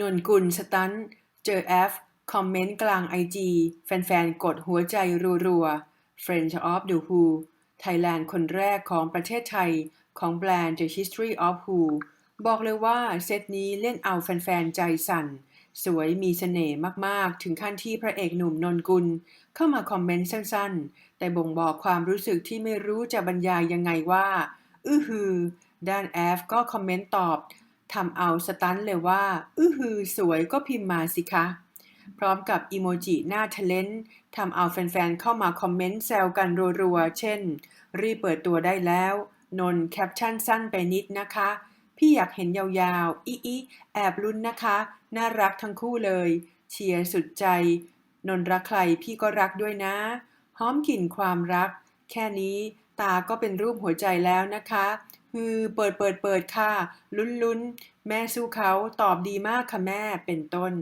นนกุลสตันเจอแอฟ คอมเมนต์กลางไอจีแฟนๆ กดหัวใจรัวๆ Friends of the Who ไทยแลนด์คนแรกของประเทศไทยของแบรนด์ The History of Who บอกเลยว่าเซตนี้เล่นเอาแฟนๆ ใจสั่น สวยมีเสน่ห์มากๆ ถึงขั้นที่พระเอกหนุ่มนนกุล เข้ามาคอมเมนต์สั้นๆ แต่บ่งบอกความรู้สึกที่ไม่รู้จะบรรยายยังไงว่า อื้อฮือ ด้านแอฟก็คอมเมนต์ตอบ ทำเอาสตันเลยว่า อื้อฮือสวยก็พิมพ์มาสิคะ พร้อมกับอีโมจิหน้าเทเลนทำเอาแฟนๆ เข้ามาคอมเมนต์แซวกันรัวๆ เช่น รีเปิดตัวได้แล้ว นนแคปชั่นสั้นไปนิดนะคะ พี่อยากเห็นยาวๆ อีอีแอบลุ้นนะคะ น่ารักทั้งคู่เลย เชียร์สุดใจ นนรักใครพี่ก็รักด้วยนะ หอมกลิ่นความรัก แค่นี้ตาก็เป็นรูปหัวใจแล้วนะคะ ฮือ เปิดเปิดเปิดค่ะ ลุ้นลุ้นแม่สู้เขาตอบดีมากค่ะแม่ เป็นต้น